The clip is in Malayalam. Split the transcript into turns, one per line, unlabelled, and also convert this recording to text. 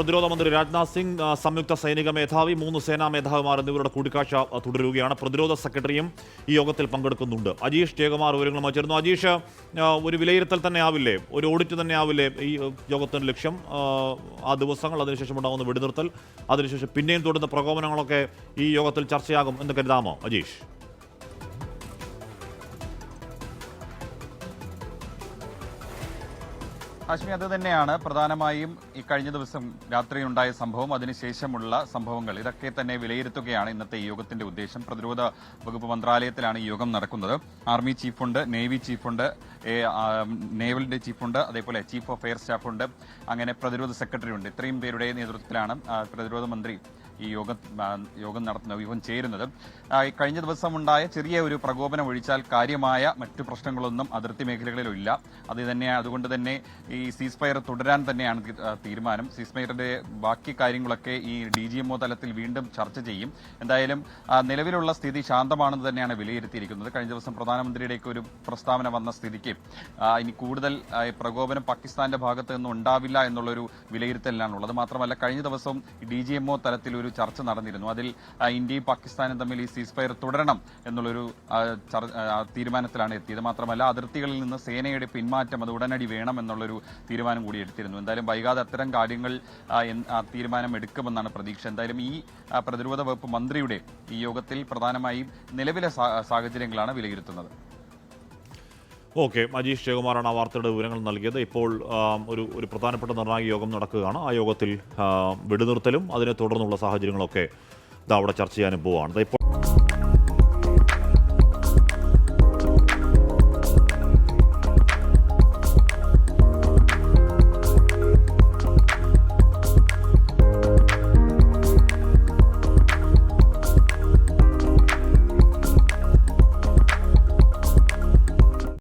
പ്രതിരോധ മന്ത്രി രാജ്നാഥ് സിംഗ് സംയുക്ത സൈനിക മേധാവി മൂന്ന് സേനാ മേധാവിമാർ എന്നിവരുടെ കൂടിക്കാഴ്ച തുടരുകയാണ്. പ്രതിരോധ സെക്രട്ടറിയും ഈ യോഗത്തിൽ പങ്കെടുക്കുന്നുണ്ട്. അജീഷ് ജയകുമാർ വിവരങ്ങളുമായി ചേർന്നു അജീഷ് ഒരു വിലയിരുത്തൽ തന്നെ ആവില്ലേ? ഒരു ഓഡിറ്റ് തന്നെ ആവില്ലേ ഈ യോഗത്തിന്റെ ലക്ഷ്യം? ആ ദിവസങ്ങൾ അതിനുശേഷം ഉണ്ടാകുന്ന വെടിനിർത്തൽ അതിനുശേഷം പിന്നെയും തുടരുന്ന പ്രകോപനങ്ങളൊക്കെ ഈ യോഗത്തിൽ ചർച്ചയാകും എന്ന് കരുതാമോ അജീഷ്?
ഹാഷ്മി അത് തന്നെയാണ് പ്രധാനമായും ഈ കഴിഞ്ഞ ദിവസം രാത്രി ഉണ്ടായ സംഭവം അതിനുശേഷമുള്ള സംഭവങ്ങൾ. ഇതൊക്കെ തന്നെ വിലയിരുത്തുകയാണ് ഇന്നത്തെ ഈ യോഗത്തിന്റെ ഉദ്ദേശം. പ്രതിരോധ വകുപ്പ് മന്ത്രാലയത്തിലാണ് ഈ യോഗം നടക്കുന്നത്. ആർമി ചീഫുണ്ട് നേവി ചീഫുണ്ട് നേവലിന്റെ ചീഫുണ്ട് അതേപോലെ ചീഫ് ഓഫ് എയർ സ്റ്റാഫുണ്ട് അങ്ങനെ പ്രതിരോധ സെക്രട്ടറി ഉണ്ട്. ഇത്രയും പേരുടെ നേതൃത്വത്തിലാണ് പ്രതിരോധ മന്ത്രി ഈ യോഗം യോഗം നടത്തുന്ന യോഗം ചേരുന്നത്. കഴിഞ്ഞ ദിവസം ഉണ്ടായ ചെറിയ ഒരു പ്രകോപനം ഒഴിച്ചാൽ കാര്യമായ മറ്റു പ്രശ്നങ്ങളൊന്നും അതിർത്തി മേഖലകളിലും ഇല്ല അത് തന്നെ അതുകൊണ്ട് തന്നെ ഈ സീസ്ഫയർ തുടരാൻ തന്നെയാണ് തീരുമാനം. സീസ് ഫയറിന്റെ ബാക്കി കാര്യങ്ങളൊക്കെ ഈ ഡി ജി എംഒ തലത്തിൽ വീണ്ടും ചർച്ച ചെയ്യും. എന്തായാലും നിലവിലുള്ള സ്ഥിതി ശാന്തമാണെന്ന് തന്നെയാണ് വിലയിരുത്തിയിരിക്കുന്നത്. കഴിഞ്ഞ ദിവസം പ്രധാനമന്ത്രിയുടെയൊക്കെ ഒരു പ്രസ്താവന വന്ന സ്ഥിതിക്ക് ഇനി കൂടുതൽ പ്രകോപനം പാകിസ്ഥാന്റെ ഭാഗത്ത് നിന്നും ഉണ്ടാവില്ല എന്നുള്ളൊരു വിലയിരുത്തലിലാണുള്ളത്. മാത്രമല്ല കഴിഞ്ഞ ദിവസം ഡി ജി എംഒ തലത്തിൽ ഒരു ചർച്ച നടന്നിരുന്നു. അതിൽ ഇന്ത്യയും പാകിസ്ഥാനും തമ്മിൽ ഈ സീസ് ഫയർ തുടരണം എന്നുള്ളൊരു തീരുമാനത്തിലാണ് എത്തിയത്. മാത്രമല്ല അതിർത്തികളിൽ നിന്ന് സേനയുടെ പിന്മാറ്റം അത് ഉടനടി വേണം എന്നുള്ളൊരു തീരുമാനം കൂടി എടുത്തിരുന്നു. എന്തായാലും വൈകാതെ അത്തരം കാര്യങ്ങൾ തീരുമാനം എടുക്കുമെന്നാണ് പ്രതീക്ഷ. എന്തായാലും ഈ പ്രതിരോധ വകുപ്പ് മന്ത്രിയുടെ ഈ യോഗത്തിൽ പ്രധാനമായും നിലവിലെ സാഹചര്യങ്ങളാണ് വിലയിരുത്തുന്നത്.
ഓക്കെ അജീഷ് ജയകുമാറാണ് ആ വാർത്തയുടെ വിവരങ്ങൾ നൽകിയത്. ഇപ്പോൾ ഒരു ഒരു പ്രധാനപ്പെട്ട നിർണായക യോഗം നടക്കുകയാണ്. ആ യോഗത്തിൽ വെടിനിർത്തലും അതിനെ തുടർന്നുള്ള സാഹചര്യങ്ങളൊക്കെ ഇതാ അവിടെ ചർച്ച ചെയ്യാനും പോവുകയാണ് ഇപ്പോൾ